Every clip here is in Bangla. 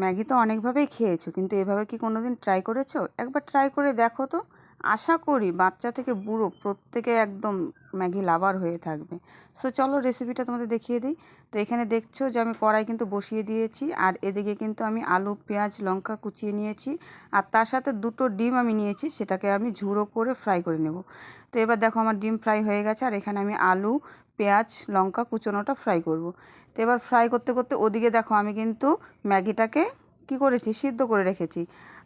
ম্যাগি তো অনেকভাবেই খেয়েছো, কিন্তু এভাবে কি কোনো দিন ট্রাই করেছ? একবার ট্রাই করে দেখো তো। আশা করি বাচ্চা থেকে বুড়ো প্রত্যেকে একদম ম্যাগি লাভার হয়ে থাকবে। সো চলো রেসিপিটা তোমাদের দেখিয়ে দিই। তো এখানে দেখছ যে আমি কড়াই কিন্তু বসিয়ে দিয়েছি, আর এদিকে কিন্তু আমি আলু, পেঁয়াজ, লঙ্কা কুচিয়ে নিয়েছি, আর তার সাথে দুটো ডিম আমি নিয়েছি, সেটাকে আমি ঝুড়ো করে ফ্রাই করে নেব। তো এবার দেখো আমার ডিম ফ্রাই হয়ে গেছে, আর এখানে আমি আলু পেঁয়াজ, লঙ্কা কুচোনোটা ফ্রাই করব। তো এবার ফ্রাই করতে করতে ওদিকে দেখো আমি কিন্তু ম্যাগিটাকে কি করেছি? সিদ্ধ করে রেখেছি।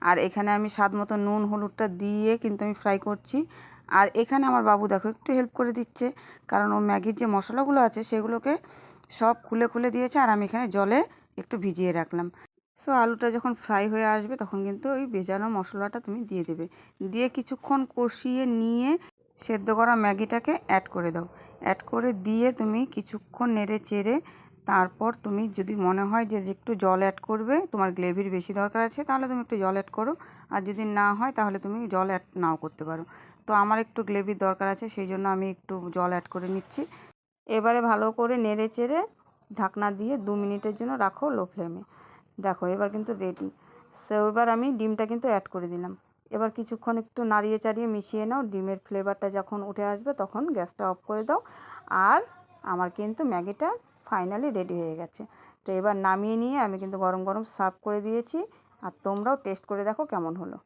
আর এখানে আমি স্বাদ মতো নুন, হলুদটা দিয়ে কিন্তু আমি ফ্রাই করছি। আর এখানে আমার বাবু দেখো একটু হেল্প করে দিচ্ছে। কারণ ও ম্যাগির যে মশলাগুলো আছে সেগুলোকে সব খুলে খুলে দিয়েছে আর আমি এখানে জলে একটু ভিজিয়ে রাখলাম। সো আলুটা যখন ফ্রাই হয়ে আসবে তখন কিন্তু ওই ভেজানো মশলাটা তুমি দিয়ে দেবে। দিয়ে কিছুক্ষণ কষিয়ে নিয়ে সেদ্ধ করা ম্যাগিটাকে অ্যাড করে দাও। অ্যাড করে দিয়ে তুমি কিছুক্ষণ নেড়ে চেড়ে তারপর তুমি যদি মনে হয় যে একটু জল অ্যাড করবে, তোমার গ্রেভির বেশি দরকার আছে, তাহলে তুমি একটু জল অ্যাড করো। আর যদি না হয়, তাহলে তুমি জল অ্যাড নাও করতে পারো। তো আমার একটু গ্রেভির দরকার আছে, সেই জন্য আমি একটু জল অ্যাড করে নিচ্ছি। এবারে ভালো করে নেড়ে চেড়ে ঢাকনা দিয়ে দু মিনিটের জন্য রাখো লো ফ্লেমে দেখো, এবার কিন্তু রেডি সো এবার আমি ডিমটা কিন্তু অ্যাড করে দিলাম। এবার কিছুক্ষণ একটু নাড়িয়ে চাড়িয়ে মিশিয়ে নাও, ডিমের ফ্লেভারটা যখন উঠে আসবে তখন গ্যাসটা অফ করে দাও। আর আমার কিন্তু ম্যাগিটা ফাইনালি রেডি হয়ে গেছে। তো এবার নামিয়ে নিয়ে আমি কিন্তু গরম গরম সার্ভ করে দিয়েছি। আর তোমরাও টেস্ট করে দেখো কেমন হলো।